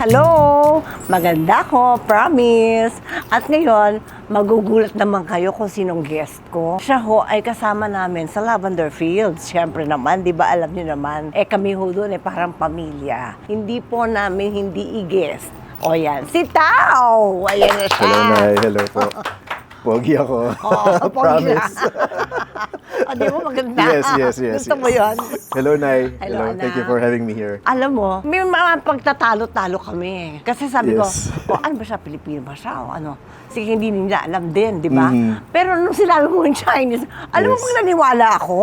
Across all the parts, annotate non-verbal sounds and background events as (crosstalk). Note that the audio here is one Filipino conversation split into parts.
Hello! Maganda ko, promise. At ngayon, magugulat naman kayo kung sinong guest ko. Siya ho ay kasama namin sa Lavender Fields. Siyempre naman, di ba alam niyo naman, eh kami ho doon eh parang pamilya. Hindi po namin hindi i-guest. O yan, si Tao! Ayan na siya. Hello, Nay. Hello po. (laughs) Pogi ako. (laughs) Pogi Promise. o, di mo maganda? yes, yes, yes. Gusto yes. mo yun? Hello, Nay. Hello, Thank you for having me here. Alam mo, may mga pagtatalo-talo kami. Kasi sabi Yes. ko, oh, ano ba siya, Pilipino ba siya o ano? Sige, hindi nila alam din, di ba? Mhm. Pero nung sinabi mo in Chinese, alam mo Yes. kung naniwala ako?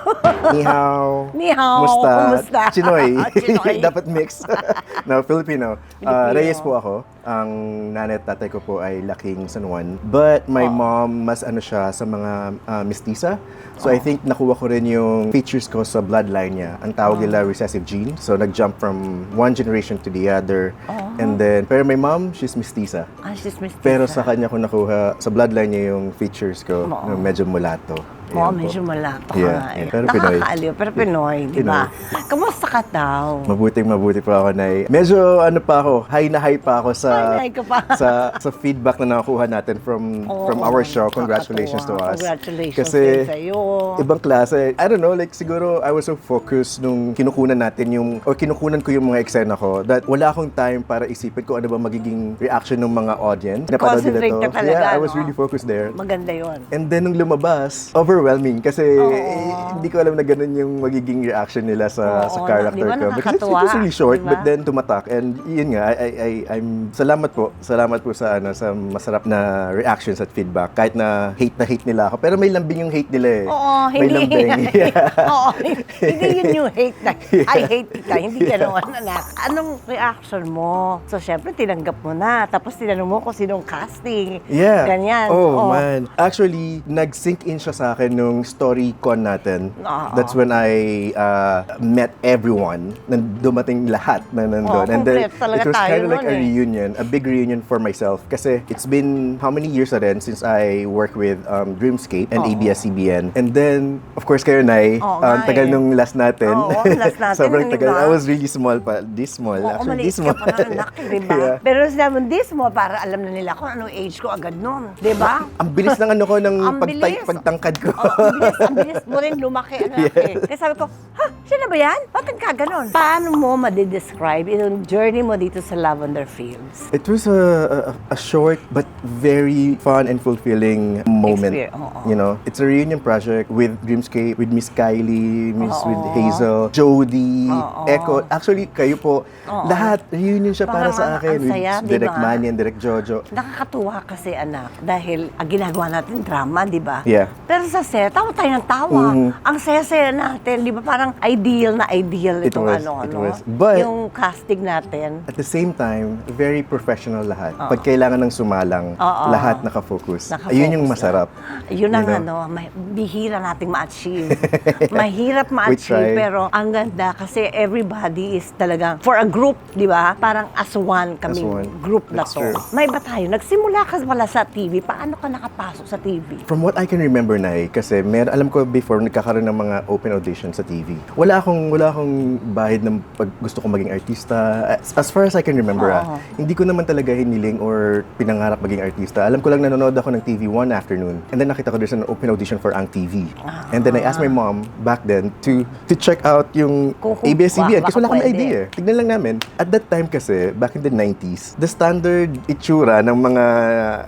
(laughs) Ni hao. Ni hao, Musta? kumusta? Chinoy. Chinoy. (laughs) Dapat mix. (laughs) no, Filipino. Filipino. Uh, Reyes po ako. Ang nanay at tatay ko po ay laking San Juan. But my Oh. mom, mas ano siya sa mga uh, mestiza. So I think nakuha ko rin yung features ko sa bloodline niya. Ang tawag nila recessive gene. So nag-jump from one generation to the other. And then, pero my mom, she's mestiza. Ah, she's Miss Pero sa kanya ko nakuha, sa bloodline niya yung features ko, Oo. na medyo mulato. Oo, po. medyo malato ka Yeah, nga eh. Pero Pinoy. Nakakaaliw, pero Pinoy, di ba? Kamusta ka daw? Mabuting mabuti pa ako na Medyo ano pa ako, high na high pa ako sa High na high ka pa. sa sa feedback na nakukuha natin from Oo, from our show. Congratulations to nakakatuwa. us. Congratulations Kasi din sa'yo. ibang klase. I don't know, like siguro I was so focused nung kinukunan natin yung or kinukunan ko yung mga eksena ko that wala akong time para isipin kung ano ba magiging reaction ng mga audience. Napanood nila Concentrate to. ka talaga, yeah, I was no? really focused there. Maganda yon. And then nung lumabas, overwhelming kasi Oo. eh, hindi ko alam na ganun yung magiging reaction nila sa Oo, sa character di ba ko. Because it's, it nakakatuwa, was really short, di ba? but then tumatak. And yun nga, I, I, I, I'm, salamat po. Salamat po sa, ano, sa masarap na reactions at feedback. Kahit na hate na hate nila ako. Pero may lambing yung hate nila eh. Oo, may hindi. lambing. (laughs) Oo, hindi yun yung hate na, (laughs) I hate kita, hindi ganoon, anak. Anong reaction mo? So, syempre, tinanggap mo na. Tapos, tinanong mo kung sinong casting. Yeah. Ganyan. Oh, man. Actually, nag-sink in siya sa akin nung story con natin. Oo. That's when I uh, met everyone. Nan dumating lahat na nandun. Oo, complete talaga it was tayo kind of like nun a eh. reunion, a big reunion for myself. Kasi it's been how many years na rin since I work with um, Dreamscape and Oo. ABS-CBN. And then, of course, kayo, Nay, Oo um, tagal eh. nung last natin. Oo, last (laughs) natin, Sobrang di tagal. ba? I was really small pa. This small. Oo, Actually, maliit this small. ka pa nga, anak, di ba? (laughs) Yeah. Pero sinabi mo, this mo, para alam na nila kung anong age ko agad nun. Di ba? Ang bilis ng ano ko, ng Ang pagtay, bilis. pagtangkad ko. Oo, ang bilis, ang bilis mo rin lumaki, anak eh. Kaya sabi ko, ha, siya na ba yan? Bakit ka ganun? Paano mo madidescribe yung journey mo dito sa Lavender Fields? It was a, a, a short but very fun and fulfilling moment. Experience, oo. You know, it's a reunion project with Dreamscape, with Miss Kylie, Miss Oo. with Hazel, Jody, Oo. Echo. Actually, kayo po, Oo. lahat reunion siya para Parang sa akin. ang saya, with di Direct ba? Manny and Direct Jojo. Nakakatuwa kasi anak dahil ang ginagawa natin drama, di ba? Yeah. Pero sa set, tawa tayo ng tawa. Mhm. Ang saya-saya natin, di ba? Parang ideal na ideal It itong was, ano, it ano. was. But- yung casting natin. At the same time, very professional lahat. Pag kailangan ng sumalang, Oo. lahat nakafocus. Nakafocus Ayun yung lang. masarap. Yun ang You know? ano, may, bihira nating ma-achieve. (laughs) Mahirap ma-achieve, pero ang ganda kasi everybody is talagang, for a group, di ba? Parang as one kami, As one. group na That's to. true. May ba tayo? Nagsimula ka pala sa TV, paano ka nakapasok sa TV? From what I can remember kasi mer alam ko before nagkakaroon ng mga open audition sa TV. Wala akong wala akong bahid ng pag gusto kong maging artista. As, as far as I can remember, ah, hindi ko naman talaga hiniling or pinangarap maging artista. Alam ko lang nanonood ako ng TV one afternoon and then nakita ko there's an open audition for Ang TV. And then I asked my mom back then to to check out yung ABS-CBN kasi wala akong pwede. idea. eh. Tignan lang namin. At that time kasi, back in the 90s, the standard itsura ng mga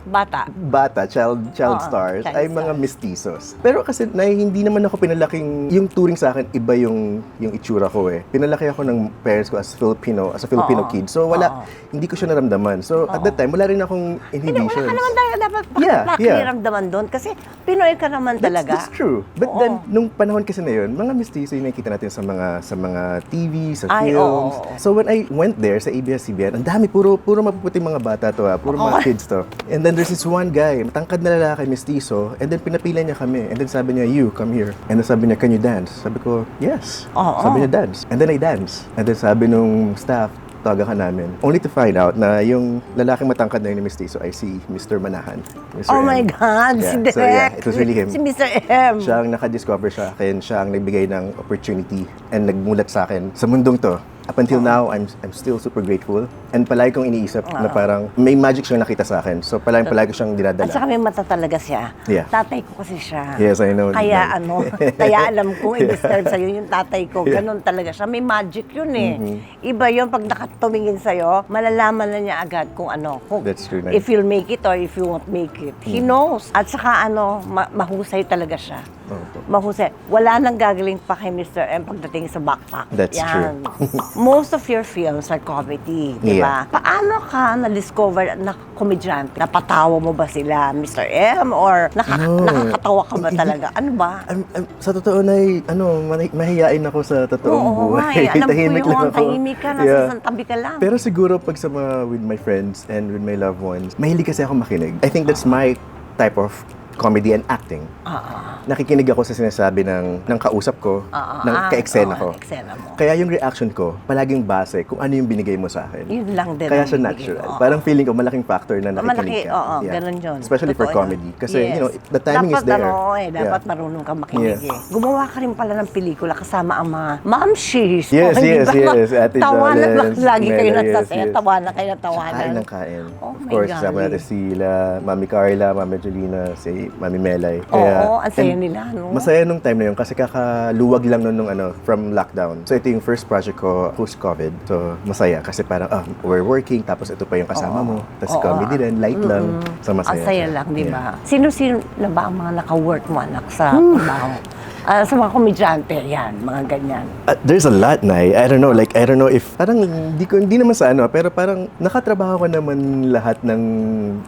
Bata. bata, child child Oo, stars, child ay mga mestizos. Pero kasi na, hindi naman ako pinalaking, yung turing sa akin, iba yung, yung itsura ko eh. Pinalaki ako ng parents ko as Filipino, as a Filipino Oo. kid. So wala, Oo. hindi ko siya naramdaman. So at that time, wala rin akong Hindi, wala inhibitions. ka naman talaga dapat Yeah, yeah. pakiramdaman doon kasi Pinoy ka naman That's, talaga. that's true. But Oo. then, nung panahon kasi na yun, mga mestizo yung nakikita natin sa mga sa mga TV, sa Ay, films. oo. So when I went there sa ABS-CBN, ang dami, puro, puro mapuputing mga bata to ah. Puro mga kids to. And then there's this one guy, matangkad na lalaki, mestizo, and then pinapila niya kami. And then sabi niya, you, come here. And then sabi niya, can you dance? Sabi ko, yes. Oo. Sabi niya, dance. And then I dance. And then sabi nung staff, tawagan ka namin. Only to find out na yung lalaking matangkad na yun ni Mestizo ay si Mr. Manahan. Mr. Oh my M. God, si Yeah, Direk. so yeah, it was really him. Si Mr. M. Siya ang nakadiscover sa akin, siya ang nagbigay ng opportunity and nagmulat sa akin sa mundong to. Up until now, I'm I'm still super grateful. And palagi kong iniisip na parang may magic siyang nakita sa akin. So palagi palagi ko siyang At dinadala. saka may mata talaga siya. Yeah. Tatay ko kasi siya. Yes, I know. Kaya ano, (laughs) kaya alam ko, i-disturb sa'yo yung tatay ko. Ganun talaga siya. May magic yun eh. Mm-hmm. Iba yun, pag nakatumingin sa'yo, malalaman na niya agad kung ano, kung, That's true, Nay. if you'll make it or if you won't make it. He Mm-hmm. knows. At saka ano, ma- mahusay talaga siya. Opo. Mahusay. Wala nang gagaling pa kay Mr. M pagdating sa backpack. That's Yan. (laughs) Most of your films are comedy, di ba? Yeah. Paano ka na-discover na komedyante? Napatawa mo ba sila, Mr. M? Or nakaka- No. nakakatawa ka ba talaga? Ano ba? I'm, I'm, sa totoo na, ano, mahi- mahihiyain ako sa totoong Oo, buhay. eh. Alam ko Tahimik yung lang ako. tahimik ka, nasa isang tabi ka lang. Pero siguro pag sa mga with my friends and with my loved ones, mahilig kasi ako makinig. I think that's my type of comedy and acting. Ah, Nakikinig ako sa sinasabi ng, ng kausap ko, ah, ng ah, ka-eksena oo, ko. eksena mo. Kaya yung reaction ko, palaging base kung ano yung binigay mo sa akin. Yun lang din. Kaya ang siya natural. mo. Oo. Parang feeling ko malaking factor na nakikinig Malaki, ka. oo, ganun yun. Especially for Totoo comedy. yun. Kasi, Yes. you know, the timing dapat, is there. Ano, eh, dapat Yeah. marunong ka makinig Yeah. eh. Gumawa ka rin pala ng pelikula kasama ang mga mamshis. Yes, Oh, hindi yes, ba? yes. Ate Tawanan lang Jolens, lagi kayo Mela, yes, set. yes. Tawanan kayo na tawanan. Kain ng kain. Oh of my course, God. kasama natin sila, Mami Carla, Mami Julina, si Mami Melay. Oo, ang saya and nila, no? Masaya nung time na yun kasi kakaluwag lang nun nung ano, from lockdown. So ito yung first project ko post-COVID. So masaya kasi parang, ah, we're working, tapos ito pa yung kasama mo. Tapos Oo. comedy din, light lang. So masaya. Ang saya siya. lang, di Yeah. ba? Sino-sino na ba ang mga naka-work mo, anak, sa Hmm. trabaho? Ah, sa mga komedyante, yan, mga ganyan. Uh, there's a lot na I don't know, like, I don't know if, parang, hindi ko, hindi naman sa ano, pero parang, nakatrabaho ko naman lahat ng,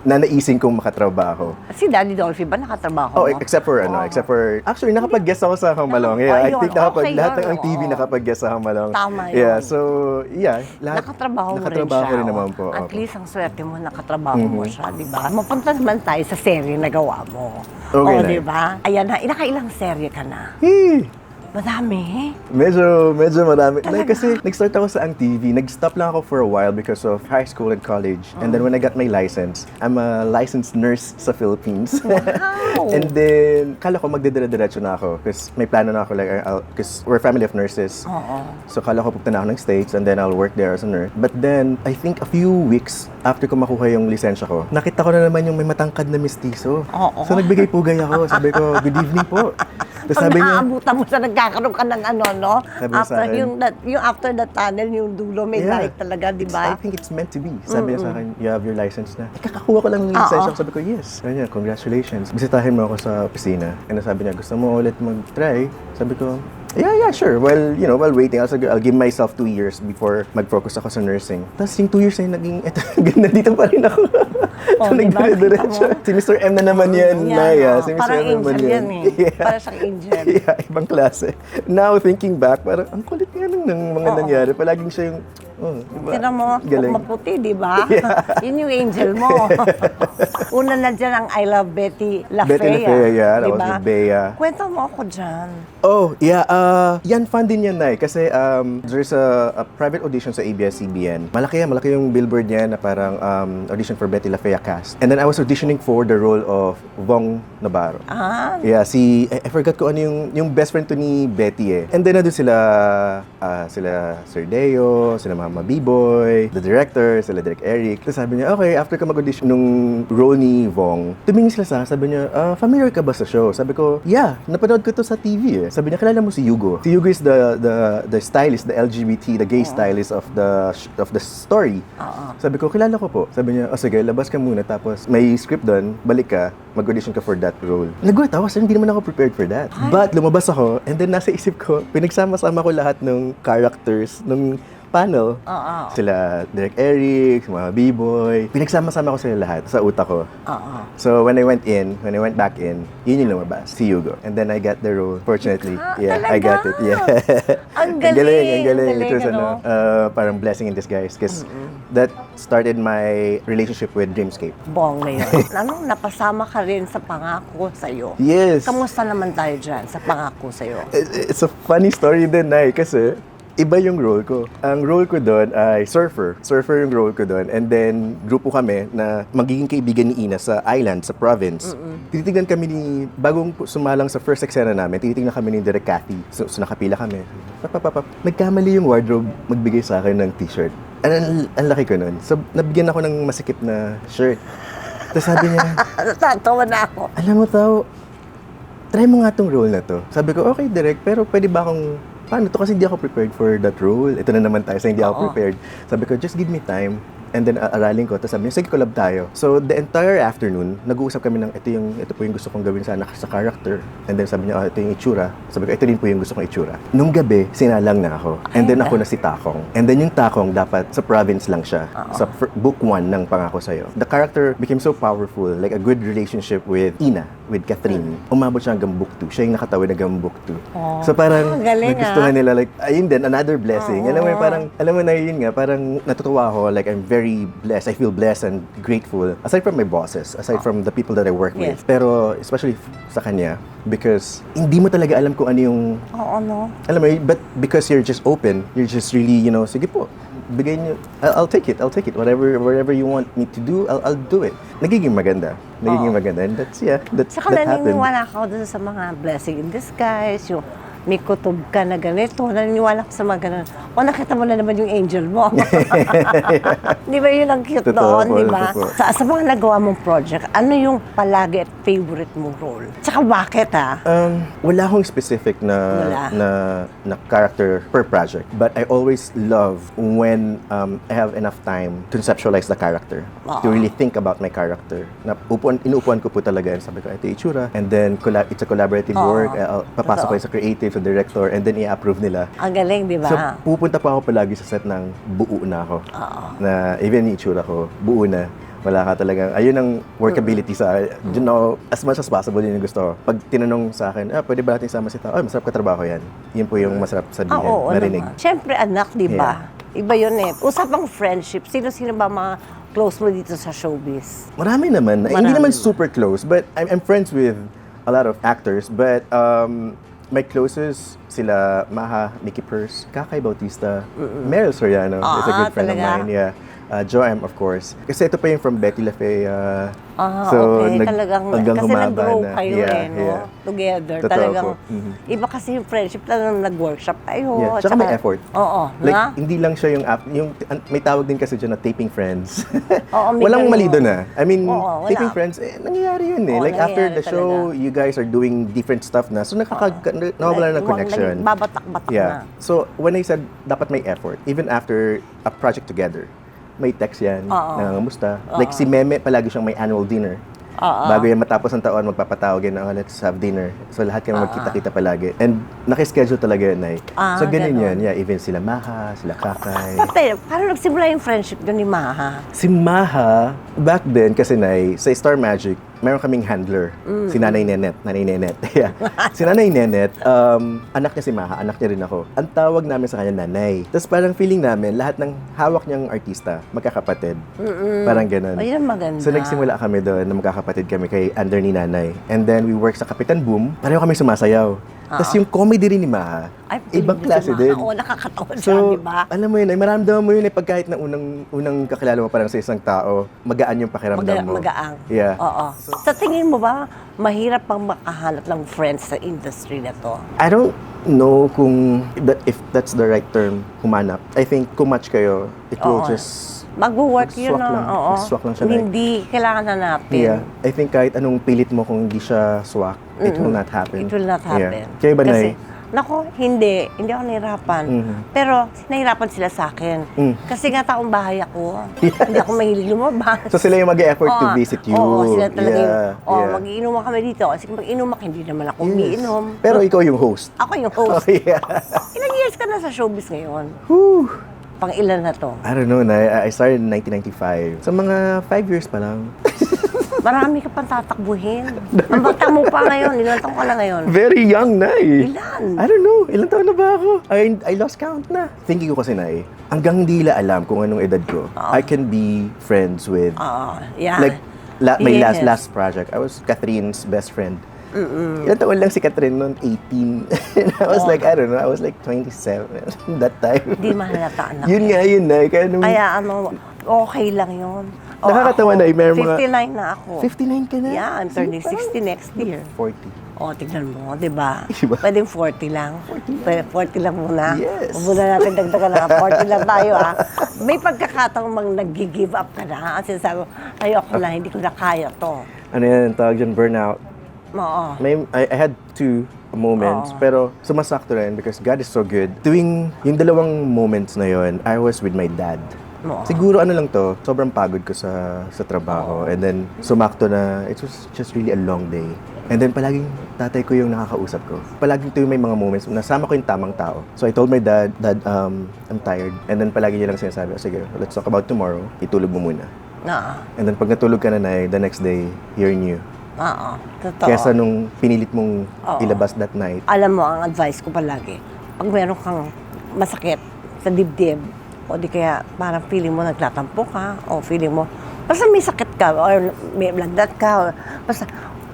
nanaisin kong makatrabaho. Si Daddy Dolphy ba nakatrabaho Oh, mo? except for, ano, except for, actually, nakapag-guest ako sa Hamalong. Yeah, I Ayun, think nakapag, okay lahat ng ang TV oo. nakapag-guest sa Hamalong. Tama yun. Yeah, so, yeah, lahat. Nakatrabaho mo rin nakatrabaho siya. rin oh. naman po. At. Mm-hmm. least ang swerte mo, nakatrabaho mo siya, di ba? Mapunta naman tayo sa serye na gawa mo. Okay oh, di ba? Ayan na, nakailang serye ka na. Hey! Madami. Medyo, medyo marami. Like, Talaga? kasi nag-start ako sa Ang TV. Nag-stop lang ako for a while because of high school and college. And then when I got my license, I'm a licensed nurse sa Philippines. (laughs) Wow. and then, kala ko magdidira-diretso na ako because may plano na ako like, because we're a family of nurses. Oo. So kala ko pupunta na ako ng States and then I'll work there as a nurse. But then, I think a few weeks after ko makuha yung lisensya ko, nakita ko na naman yung may matangkad na mistiso. Oo. So nagbigay pugay ako. Sabi ko, good evening po. (laughs) Tapos Pag sabi niya, naaabutan mo sa nagkakaroon ka ng ano, no? Sabi niya sa after, akin. yung, that, yung after the tunnel, yung dulo, may Yeah. light talaga, di ba? I think it's meant to be. Sabi niya sa akin, you have your license na. Kakakuha ko lang ng lisensya. ko. Sabi ko, yes. Sabi niya, congratulations. Bisitahin mo ako sa opisina. And sabi niya, gusto mo ulit mag-try? Sabi ko, yeah, yeah, sure. Well, you know, while waiting, I'll, I'll give myself two years before mag-focus ako sa nursing. Tapos yung two years na naging, eto, (laughs) nandito pa rin ako. Oh, di ba? Nagdire-diretso. Kita mo? Si Mr. M na naman yan, Yan, Naya. oh. Si Mr. Parang M naman angel yan eh. (laughs) Yeah. Parang siyang angel. yeah, ibang klase. Now, thinking back, parang ang kulit nga ng, ng mga Oo. nangyari. Palaging siya yung, oh, diba? Tinan mo, Galing. maputi, di ba? (laughs) (laughs) Yun yung angel mo. (laughs) Una na dyan ang I Love Betty La Betty La Fea, yeah. That di was with Bea. Kwento mo ako dyan. Oh, yeah. Uh, yan fan din yan, Nay. Kasi um, there's a, a private audition sa ABS-CBN. Malaki yan. Malaki yung billboard niya na parang um, audition for Betty La Fea cast. And then I was auditioning for the role of Vong Navarro. Ah, Yeah, si I, I forgot ko ano yung yung best friend to ni Betty eh. And then nandun sila ah, sila Sir Deo, sila Mama B-Boy, the director, sila Direk Eric. Tapos sabi niya, okay, after ka mag-audition nung role ni Vong, tumingin sila sa akin, sabi niya, ah, familiar ka ba sa show? Sabi ko, yeah, napanood ko to sa TV eh. Sabi niya, kilala mo si Hugo. Si Hugo is the the the stylist, the LGBT, the gay stylist of the of the story. oo. Sabi ko, kilala ko po. Sabi niya, oh sige, labas ka muna. Tapos may script doon, balik ka, mag-audition ka for that role. Nagulat ako, hindi naman ako prepared for that. But lumabas ako, and then nasa isip ko, pinagsama-sama ko lahat ng characters, ng panel. Oo. Sila Derek Eric, mga B-Boy. Pinagsama-sama ko sila lahat sa utak ko. Oo. So when I went in, when I went back in, yun yung lumabas, si Hugo. And then I got the role, fortunately. Ah, yeah, I got it. talaga? Yeah. Ang (laughs) Ang galing, galing, ang galing. ang It was galing, ano, ano? uh, parang blessing in disguise. Because that started my relationship with Dreamscape. Bong na yun. (laughs) ano, napasama ka rin sa pangako sa'yo. Yes. Kamusta naman tayo dyan sa pangako sa'yo? It- It's a funny story din, Nay, kasi iba yung role ko. Ang role ko doon ay surfer. Surfer yung role ko doon. And then, grupo kami na magiging kaibigan ni Ina sa island, sa province. Tinitignan kami ni, bagong sumalang sa first eksena namin, tinitignan kami ni Direk Cathy. So, so nakapila kami. Papapapap. Nagkamali yung wardrobe magbigay sa akin ng t-shirt. Ang, ang, ang laki ko nun. So, nabigyan ako ng masikip na shirt. Tapos sabi niya, (laughs) Natatawa na ako. alam mo tao, try mo nga tong role na to. Sabi ko, okay, direct, pero pwede ba akong, paano to? Kasi hindi ako prepared for that role. Ito na naman tayo, sa hindi ako Oo. prepared. Sabi ko, just give me time. And then, a- aralin ko. Tapos sabi niya, sige, collab tayo. So, the entire afternoon, nag-uusap kami ng, ito, yung, ito po yung gusto kong gawin sana sa character. And then sabi niya, oh, ito yung itsura. Sabi ko, ito din po yung gusto kong itsura. Nung gabi, sinalang na ako. And then ako na si Takong. And then yung Takong, dapat sa province lang siya. Sa fir- book one ng Pangako Sa'yo. The character became so powerful, like a good relationship with Ina, with Catherine. Umabot siya hanggang book 2. Siya yung nakatawid hanggang book 2. Oh. So parang Ang galing, nagustuhan ah. nila like ayun din another blessing. Oo. Alam mo parang alam mo na yun nga parang natutuwa ako like I'm very blessed. I feel blessed and grateful aside from my bosses, aside from the people that I work with. Yes. Pero especially sa kanya because hindi mo talaga alam kung ano yung Oo, no? alam mo, but because you're just open, you're just really, you know, sige po, bigay niyo, I'll, I'll take it, I'll take it. Whatever, whatever you want me to do, I'll, I'll do it. Nagiging maganda. Nagiging Oo. maganda. And that's, yeah, that's, Saka that happened. naniniwala ako dun sa mga blessing in disguise, yung may kutob ka na ganito, naniniwala ko sa mga ganun. O nakita mo na naman yung angel mo. (laughs) di ba yun ang cute Totoo doon, po, di ba? totoo. Sa, sa mga nagawa mong project, ano yung palagi at favorite mong role? Tsaka bakit ha? Um, wala akong specific na, Wala. na na character per project. But I always love when um, I have enough time to conceptualize the character. To Oo. really think about my character. Na upuan, inuupuan ko po talaga. And sabi ko, ito yung itsura. And then, colla- it's a collaborative Oo. work. I'll, papasok ko Totoo. yun sa creative, sa director, and then i-approve nila. Ang galing, di ba? So, pupunta pa ako palagi sa set ng buo na ako. Oo. Na even yung itsura ko, buo na. Wala ka talagang, ayun ang workability sa, you know, as much as possible yun yung gusto ko. Pag tinanong sa akin, ah, pwede ba natin sama si tao? Ay, masarap katrabaho yan. Yun po yung masarap Ah, sabihin, oo marinig. naman. Siyempre, anak, di ba? Iba yun eh. Usapang friendship. Sino-sino ba mga close mo dito sa showbiz? Marami naman. Marami. Hindi naman super close, but I'm, I'm friends with a lot of actors. But um, my closest, sila Maha, Mickey Purse, Kakay Bautista, Meryl Soriano is a Ah, good friend talaga? of mine. Yeah. Uh, Joam, of course. Kasi ito pa yung from Betty LaFay. Uh, Ah, okay. nag- talagang, hanggang kasi humaba nag-grow na. kayo Yeah, eh, no? yeah. Together. Totoo talagang, po. Mhm. iba kasi yung friendship, talagang nag-workshop kayo. Yeah, tsaka may effort. Oo, Like, na? hindi lang siya yung app, yung, may tawag din kasi dyan na taping friends. Oo, (laughs) may Walang mali doon ah. I mean, wala. taping friends, eh, nangyayari yun eh. Oo, like after the show, talaga. you guys are doing different stuff na. So nakaka, nawawala ng Like, connection. Babatak-batak Yeah. na. So, when I said dapat may effort, even after a project together, may text yan Oo. na kamusta. Like si Meme, palagi siyang may annual dinner. Oo. Bago yan matapos ang taon, magpapatawag yan, oh, let's have dinner. So, lahat kami magkita-kita palagi. And nakischedule talaga yun, Nay. Ah, so, ganun ganun. yan. Yeah, even sila Maha, sila Kakay. Pati, paano nagsimula yung friendship doon ni Maha? si Maha, back then, kasi Nay, sa Star Magic, meron kaming handler, Mm. si Nanay Nenet. Nanay Nenet. (laughs) yeah. si Nanay Nenet, um, anak niya si Maha, anak niya rin ako. Ang tawag namin sa kanya, Nanay. Tapos parang feeling namin, lahat ng hawak niyang artista, magkakapatid. Parang ganun. Ayun maganda. So nagsimula kami doon na magkakapatid kami kay under ni Nanay. And then we work sa Kapitan Boom, pareho kami sumasayaw. Tapos yung comedy rin ni Maha, Ay, ibang si klase Maha. din. Oo, nakakatawa siya, So, di ba? alam mo yun, ay maramdaman mo yun eh, pag kahit na unang, unang kakilala mo parang sa isang tao, magaan yung pakiramdam Maga- mo. magaang. Yeah. Oo. Sa tingin mo ba, mahirap pang makahanap ng friends sa industry na to? I don't know kung that, if that's the right term, humanap. I think kung match kayo, it will Oo. just Mag-work yun, Swak no? lang. Oo. Swak lang siya, Nay. Hindi kailangan hanapin. Yeah. I think kahit anong pilit mo kung hindi siya swak, it will not happen. It will not happen. Yeah. Kayo ba, Kasi, Nay? Nako, hindi. Hindi ako nahirapan. Mhm. Pero, nahirapan sila sa akin. Mm. Kasi nga taong bahay ako. hindi ako mahilig lumabas. So sila yung mag-e-effort to Oo. visit you. Oo, sila talaga yung, oh, yeah. mag-iinuman kami dito. Kasi mag-inuman, hindi naman ako Yes. umiinom. Pero ikaw yung host. Ako yung host. Oh, yeah. (laughs) Ilang years ka na sa showbiz ngayon? Whew. Pang ilan na to? I don't know, na I started in 1995. Sa mga five years pa lang. (laughs) Marami ka pang tatakbuhin. Ang bata mo pa ngayon. Ilan taong ka lang ngayon? Very young na eh. Ilan? I don't know. Ilang taon na ba ako? I, I lost count na. Thinking ko kasi na eh, hanggang hindi nila alam kung anong edad ko, I can be friends with, Oo. yeah. like, la, my last Yes. last project, I was Catherine's best friend. Ilan taon lang si Catherine noon? 18. (laughs) And I was Oo. like, I don't know, I was like 27 (laughs) that time. Hindi mahalata anak. yun nga, yun na. Kaya nung Kaya ano, okay lang yun. O, Nakakatawa na, eh, meron mga- 59 na ako. 59 ka na? Yeah, I'm turning 60 next year. 40. O, tignan mo, di ba? Diba? Pwedeng 40 lang. Pwede 40 lang muna. Yes. Huwag muna natin dagdagan na (laughs) 40 lang tayo, ha? May pagkakataong mang nag-give up ka na. Kasi sabi mo, ayoko na, hindi ko na kaya to. Ano yan, tawag dyan, burnout. Oo. May, I, I had two moments, Oo. pero sumasakto rin because God is so good. Tuwing yung dalawang moments na yon, I was with my dad. Oo. Siguro ano lang to, sobrang pagod ko sa sa trabaho. And then sumakto na, it was just really a long day. And then palaging tatay ko yung nakakausap ko. Palaging tuwing may mga moments, nasama ko yung tamang tao. So I told my dad, Dad, um, I'm tired. And then palagi niya lang sinasabi, "Oh, sige, let's talk about tomorrow. Itulog mo muna. Oo. And then pag natulog ka na, Nay, the next day, you're new. Oo. Totoo. Kesa nung pinilit mong Oo. ilabas that night. alam mo, ang advice ko palagi, pag meron kang masakit sa dibdib, o di kaya parang feeling mo nagtatampo ka, o feeling mo, basta may sakit ka, or may lagdat ka, or, basta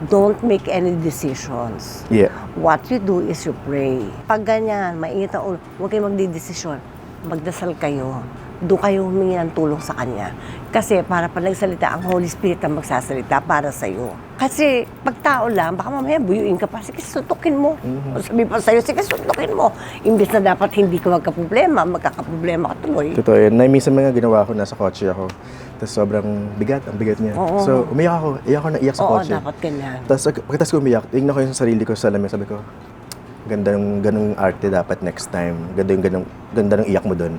don't make any decisions. Yeah. What you do is you pray. Pag ganyan, mainit ang ulo, huwag kayong magdidesisyon. Magdasal kayo. Doon kayo humingi ng tulong sa Kanya. Kasi para pag nagsalita, ang Holy Spirit ang magsasalita para sa iyo. Kasi pag tao lang, baka mamaya buyuin ka pa, sige suntukin mo. O sabi pa sa'yo, sige suntukin mo. Imbis na dapat hindi ka magka-problema, magkakaproblema ka tuloy. Totoo yun. Na minsan mga ginawa ko, nasa kotse ako. Tapos sobrang bigat, ang bigat niya. Oo. So, umiyak ako. Iyak ako na iyak sa Oo, kotse. dapat ganyan. Tapos pag- pagkatapos ko umiyak, tingnan ko yung sarili ko sa lamin. Sabi ko, ganda ng ganong arte dapat next time. Ganda yung ganong, ganda ng iyak mo doon.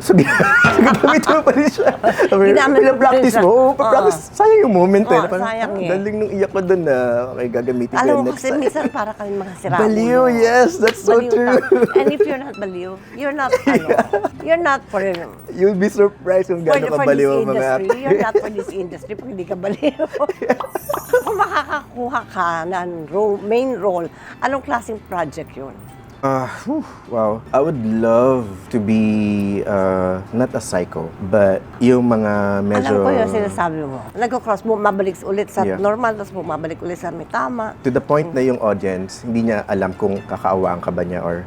So, gin- so ginamit mo pa rin siya. Ginamit rin practice mo. Oo, pa-practice. Sayang yung moment eh. Oo, parang, sayang ah, eh. Galing nung iyak ko doon na, okay, gagamitin ko Alam yan mo next kasi time. minsan para kami mga sira Baliw, ulo. yes, that's so Baliw true. ka. And if you're not baliw, you're not, (laughs) ano, you're not for, You'll be surprised kung for, gaano for kabaliw this ang mga industry. You're not (laughs) for this industry pag hindi ka baliw. (laughs) Kung makakakuha ka ng role, main role, anong klaseng project yun? Ah, whew, wow. I would love to be uh, not a psycho, but yung mga medyo Alam ko yung sinasabi mo. Nagko-cross mo, mabalik ulit sa Yeah. normal, tapos bumabalik ulit sa may tama. to the point na yung audience hindi niya alam kung kakaawaan ka ba niya or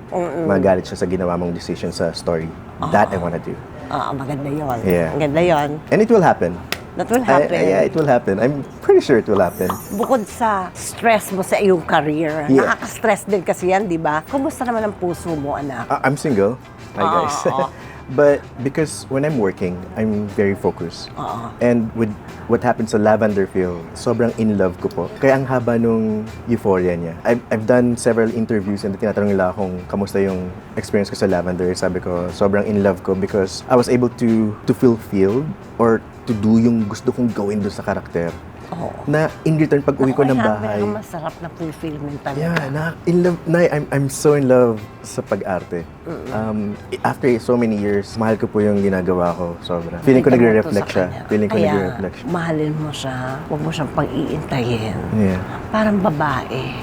magalit siya sa ginawa mong decision sa story. That I wanna do. Ah, maganda yun. Yeah. Ang ganda yun. And it will happen. That will I- happen. I- yeah, it will happen. I'm pretty sure it will happen. Bukod sa stress mo sa iyong career, Yeah. nakaka-stress din kasi yan, di ba? Kumusta naman ang puso mo, anak? I- I'm single. Hi Ah, guys. ah. (laughs) but because when I'm working, I'm very focused. Oo. And with what happened sa Lavender Field, sobrang in love ko po. Kaya ang haba nung euphoria niya. I've, I've done several interviews and tinatanong nila kung kamusta yung experience ko sa Lavender. Sabi ko, sobrang in love ko because I was able to to fulfill or to do yung gusto kong gawin doon sa karakter. Oo. Na in return, pag uwi ko ng bahay, Ang masarap na fulfillment talaga. Yeah, na in love, na, I'm, I'm so in love sa pag-arte. Um, after so many years, mahal ko po yung ginagawa ko, sobra. Feeling ko nagre-reflect siya. Feeling ko nagre-reflect siya. mahalin mo siya. Huwag mo siyang pag-iintayin. Yeah. Parang babae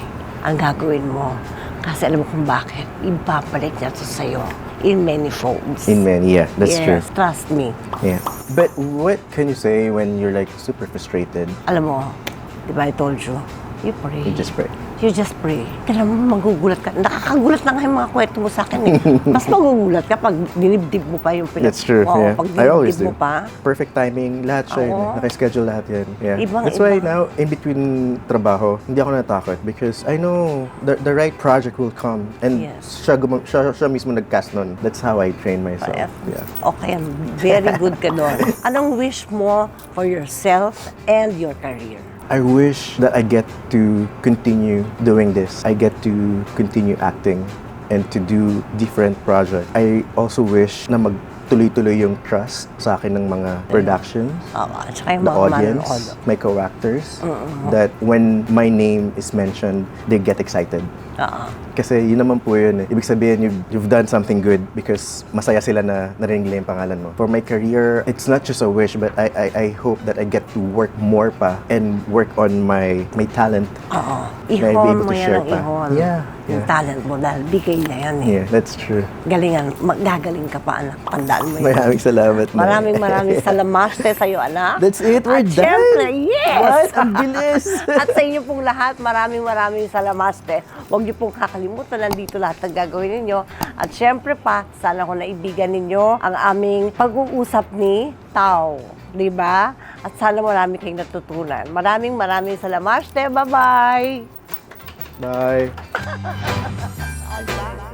ang gagawin mo. Kasi alam mo kung bakit. Ibabalik niya ito sa'yo in many folds. In men, yeah, that's yes, true. trust me. Yeah. But what can you say when you're like super frustrated? Alam mo, di ba I told you, you pray. You just pray. You just pray. Kaya mo magugulat ka. Nakakagulat na nga yung mga kwento mo sa akin eh. (laughs) Mas magugulat ka pag dinibdib mo pa yung pinag... That's true. Oo, yeah. pag I always dinibdib do. mo pa. Perfect timing, lahat siya. yun eh. Oo. Naka-schedule lahat yan. Yeah. Ibang- That's why now, in between trabaho, hindi ako natakot because I know the, the right project will come. And Yes. siya, guma- siya, siya mismo nag-cast nun. That's how I train myself. Yeah. Okay, very good ka doon. (laughs) Anong wish mo for yourself and your career? I wish that I get to continue doing this. I get to continue acting and to do different projects. I also wish na magtuloy-tuloy yung trust sa akin ng mga productions, Oo, at saka yung the mga audience, manonood. my co-actors, that when my name is mentioned, they get excited. Oo. Kasi yun naman po yun eh. Ibig sabihin, you've, you've done something good because masaya sila na narinig nila yung pangalan mo. For my career, it's not just a wish, but I, I, I hope that I get to work more pa and work on my my talent. Oo. May be Ihon able mo yan ang pa. ihon. Yeah, Yung talent mo dahil bigay na yan eh. Yeah, that's true. Galingan, magagaling ka pa anak. Tandaan mo yun. Maraming salamat. Nay. Maraming maraming salamaste sa'yo, anak. That's it, we're At done. syempre, yes! What? Ang bilis! (laughs) At sa inyo pong lahat, maraming maraming salamaste. Huwag niyo pong kakalimutan, nandito lahat ng gagawin ninyo. At syempre pa, sana ko naibigan ninyo ang aming pag-uusap ni Tao. Di ba? At sana marami kayong natutunan. Maraming maraming salamaste. Bye-bye! Bye. (laughs) Bye.